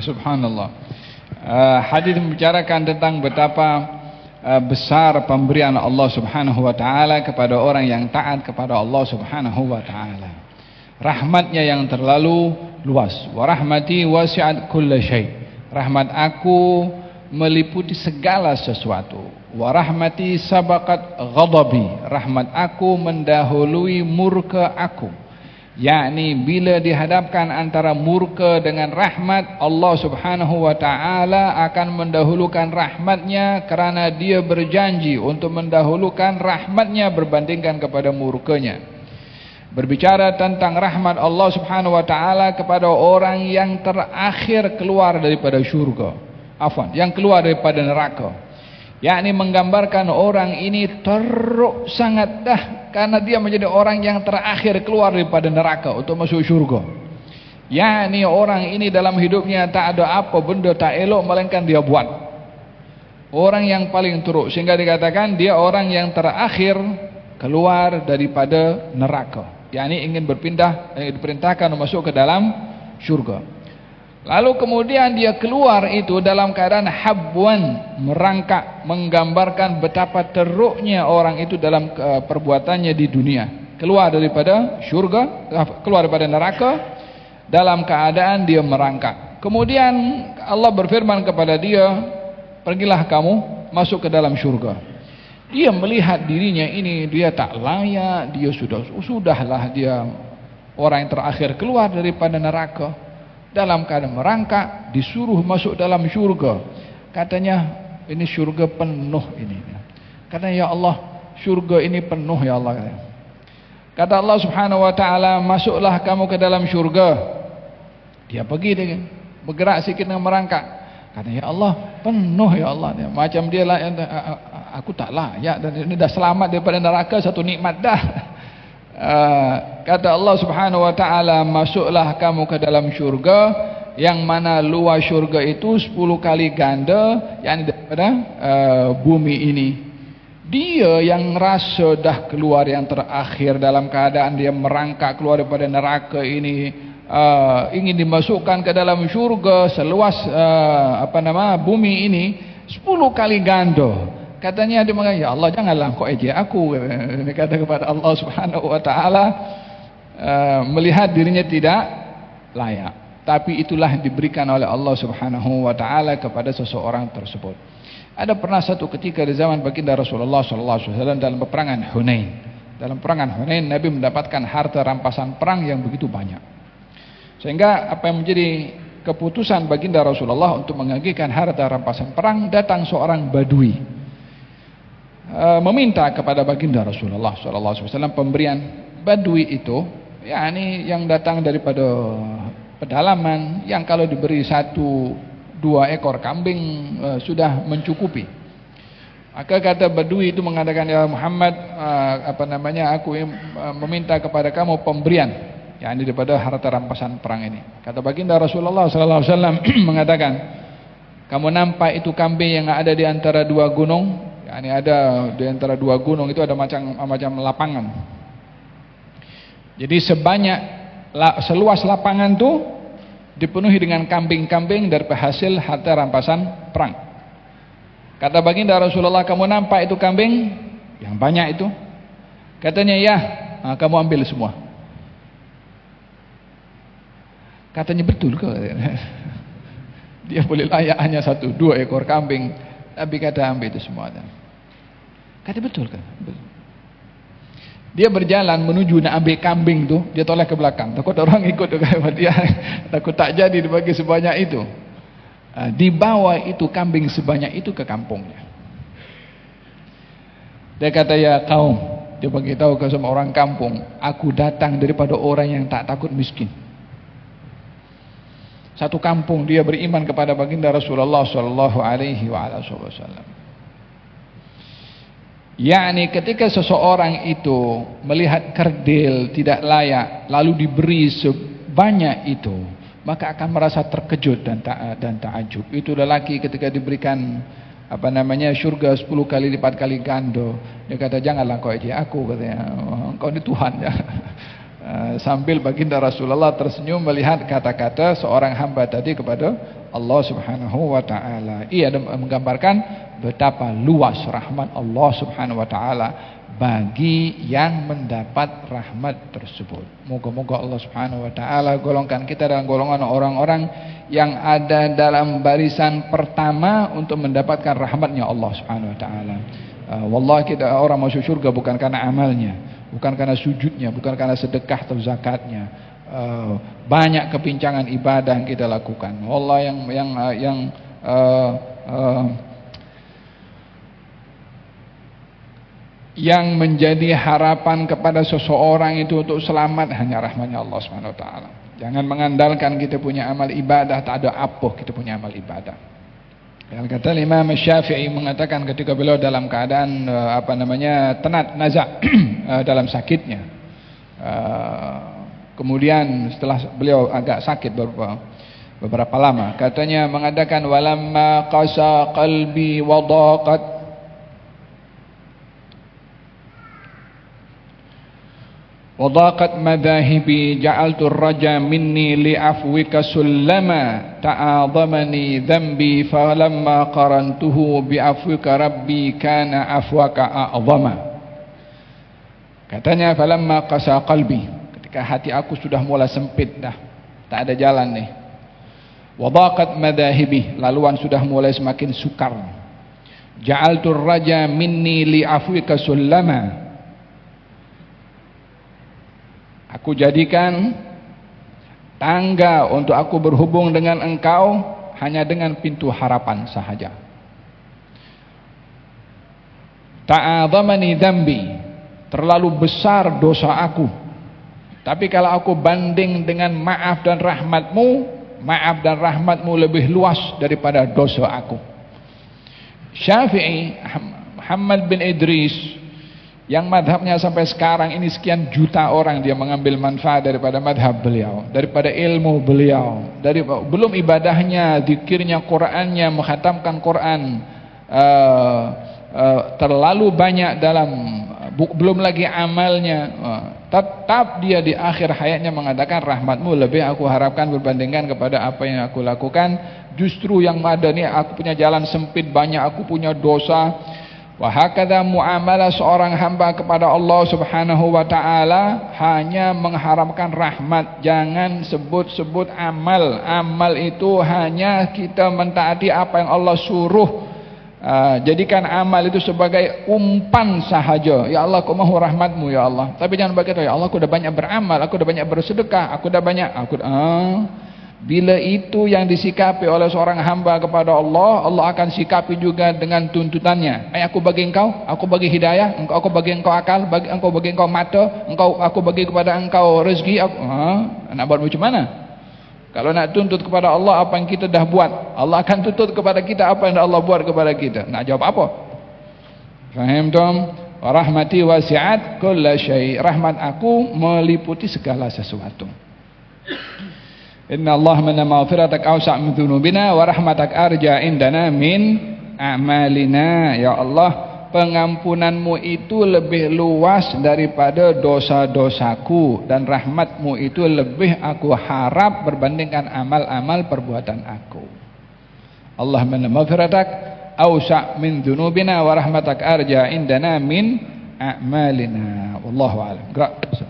Subhanallah. Uh, hadis membicarakan tentang betapa uh, besar pemberian Allah Subhanahu wa taala kepada orang yang taat kepada Allah Subhanahu wa taala. Rahmatnya yang terlalu luas. Wa rahmati wasi'at kulla syai. Rahmat aku meliputi segala sesuatu. Wa rahmati sabaqat ghadabi. Rahmat aku mendahului murka aku yakni bila dihadapkan antara murka dengan rahmat Allah Subhanahu wa taala akan mendahulukan rahmatnya kerana dia berjanji untuk mendahulukan rahmatnya berbandingkan kepada murkanya. Berbicara tentang rahmat Allah Subhanahu wa taala kepada orang yang terakhir keluar daripada syurga. Afwan yang keluar daripada neraka yakni menggambarkan orang ini teruk sangat dah karena dia menjadi orang yang terakhir keluar daripada neraka untuk masuk syurga. Yakni orang ini dalam hidupnya tak ada apa benda tak elok melainkan dia buat. Orang yang paling teruk sehingga dikatakan dia orang yang terakhir keluar daripada neraka. Yakni ingin berpindah ingin diperintahkan masuk ke dalam syurga Lalu kemudian dia keluar itu dalam keadaan habwan, merangkak, menggambarkan betapa teruknya orang itu dalam uh, perbuatannya di dunia. Keluar daripada syurga, uh, keluar daripada neraka, dalam keadaan dia merangkak. Kemudian Allah berfirman kepada dia, pergilah kamu masuk ke dalam syurga. Dia melihat dirinya ini, dia tak layak, dia sudah, sudahlah dia orang yang terakhir keluar daripada neraka dalam keadaan merangkak disuruh masuk dalam syurga. Katanya ini syurga penuh ini. Katanya ya Allah syurga ini penuh ya Allah. Kata Allah subhanahu wa ta'ala masuklah kamu ke dalam syurga. Dia pergi dia bergerak sikit dengan merangkak. Katanya ya Allah penuh ya Allah. Macam dia lah aku tak layak dan ini dah selamat daripada neraka satu nikmat dah Ah, kata Allah Subhanahu wa taala masuklah kamu ke dalam syurga yang mana luas syurga itu 10 kali ganda yang daripada uh, bumi ini. Dia yang rasa dah keluar yang terakhir dalam keadaan dia merangkak keluar daripada neraka ini uh, ingin dimasukkan ke dalam syurga seluas uh, apa nama bumi ini 10 kali ganda Katanya dia mengatakan, Ya Allah janganlah kau ejek aku. Dia kata kepada Allah subhanahu wa ta'ala. Uh, melihat dirinya tidak layak. Tapi itulah diberikan oleh Allah subhanahu wa ta'ala kepada seseorang tersebut. Ada pernah satu ketika di zaman baginda Rasulullah SAW dalam peperangan Hunain. Dalam peperangan Hunain Nabi mendapatkan harta rampasan perang yang begitu banyak. Sehingga apa yang menjadi keputusan baginda Rasulullah untuk mengagikan harta rampasan perang datang seorang badui Eh, meminta kepada baginda Rasulullah sallallahu alaihi wasallam pemberian badui itu yakni yang datang daripada pedalaman yang kalau diberi satu dua ekor kambing uh, sudah mencukupi. Maka kata badui itu mengatakan ya Muhammad uh, apa namanya aku uh, meminta kepada kamu pemberian yakni daripada harta rampasan perang ini. Kata baginda Rasulullah sallallahu alaihi wasallam mengatakan kamu nampak itu kambing yang ada di antara dua gunung ini ada di antara dua gunung itu ada macam macam lapangan. Jadi sebanyak seluas lapangan itu dipenuhi dengan kambing-kambing dari hasil harta rampasan perang. Kata baginda Rasulullah, kamu nampak itu kambing yang banyak itu? Katanya ya, nah, kamu ambil semua. Katanya betul ke? Dia boleh layak hanya satu, dua ekor kambing. Tapi kata ambil itu semua. Kata betul kan? Dia berjalan menuju nak ambil kambing tu, dia tolak ke belakang. Takut orang ikut dekat dia. Takut tak jadi dibagi sebanyak itu. Ha, dibawa itu kambing sebanyak itu ke kampungnya. Dia kata ya kaum, dia bagi tahu ke semua orang kampung, aku datang daripada orang yang tak takut miskin. Satu kampung dia beriman kepada baginda Rasulullah sallallahu alaihi wasallam. Yani ketika seseorang itu melihat kerdil tidak layak lalu diberi sebanyak itu, maka akan merasa terkejut dan ta dan takjub. Itu lelaki ketika diberikan apa namanya syurga 10 kali lipat kali gando, dia kata janganlah kau aja aku katanya. Kau ni Tuhan ya. Sambil baginda Rasulullah tersenyum melihat kata-kata seorang hamba tadi kepada Allah Subhanahu wa taala. Ia menggambarkan betapa luas rahmat Allah Subhanahu wa taala bagi yang mendapat rahmat tersebut. Moga-moga Allah Subhanahu wa taala golongkan kita dalam golongan orang-orang yang ada dalam barisan pertama untuk mendapatkan rahmatnya Allah Subhanahu wa taala. Uh, wallahi kita orang masuk surga bukan karena amalnya, bukan karena sujudnya, bukan karena sedekah atau zakatnya. Uh, banyak kepincangan ibadah yang kita lakukan. Allah yang yang uh, yang uh, uh, yang menjadi harapan kepada seseorang itu untuk selamat hanya rahmatnya Allah Subhanahu wa taala. Jangan mengandalkan kita punya amal ibadah tak ada apa kita punya amal ibadah. Yang kata Imam Syafi'i mengatakan ketika beliau dalam keadaan eh, apa namanya tenat nazak eh, dalam sakitnya. Eh, kemudian setelah beliau agak sakit beberapa beberapa lama katanya mengadakan walamma qasa qalbi wadaqat wadaqat madahibi ja'altu ar-raja minni li afwika sullama ta'adhamani dhanbi falamma qarantuhu bi'afwika rabbi kana afwaka a'zama katanya falamma qasa qalbi ketika hati aku sudah mulai sempit dah tak ada jalan nih wadaqat madahibi laluan sudah mulai semakin sukar ja'altur raja minni li afwika sullama Aku jadikan tangga untuk aku berhubung dengan engkau hanya dengan pintu harapan sahaja. Ta'adhamani dhambi. Terlalu besar dosa aku. Tapi kalau aku banding dengan maaf dan rahmatmu, maaf dan rahmatmu lebih luas daripada dosa aku. Syafi'i Muhammad bin Idris yang madhabnya sampai sekarang ini sekian juta orang dia mengambil manfaat daripada madhab beliau daripada ilmu beliau dari belum ibadahnya zikirnya Qurannya menghatamkan Quran uh, uh, terlalu banyak dalam belum lagi amalnya tetap dia di akhir hayatnya mengatakan rahmatmu lebih aku harapkan berbandingkan kepada apa yang aku lakukan justru yang ada ni aku punya jalan sempit banyak aku punya dosa Wahakada muamalah seorang hamba kepada Allah Subhanahu wa taala hanya mengharapkan rahmat, jangan sebut-sebut amal. Amal itu hanya kita mentaati apa yang Allah suruh. Uh, jadikan amal itu sebagai umpan sahaja. Ya Allah, aku mahu rahmatmu ya Allah. Tapi jangan berkata, ya Allah, aku dah banyak beramal, aku dah banyak bersedekah, aku dah banyak aku uh, Bila itu yang disikapi oleh seorang hamba kepada Allah, Allah akan sikapi juga dengan tuntutannya. Ay, aku bagi engkau, aku bagi hidayah, engkau aku bagi engkau akal, bagi engkau bagi engkau mata, engkau aku bagi kepada engkau rezeki. Aku, ha, nak buat macam mana? Kalau nak tuntut kepada Allah apa yang kita dah buat, Allah akan tuntut kepada kita apa yang Allah buat kepada kita. Nak jawab apa? Faham tom? Rahmati wasiat kulla syai. Rahmat aku meliputi segala sesuatu. Inna Allah mana maghfiratak awsa' min dhunubina wa rahmatak arja indana min a'malina. Ya Allah, pengampunanmu itu lebih luas daripada dosa-dosaku dan rahmatmu itu lebih aku harap berbandingkan amal-amal perbuatan aku. Allah mana maghfiratak awsa' min dhunubina wa rahmatak arja indana min a'malina. Wallahu a'lam. Gerak.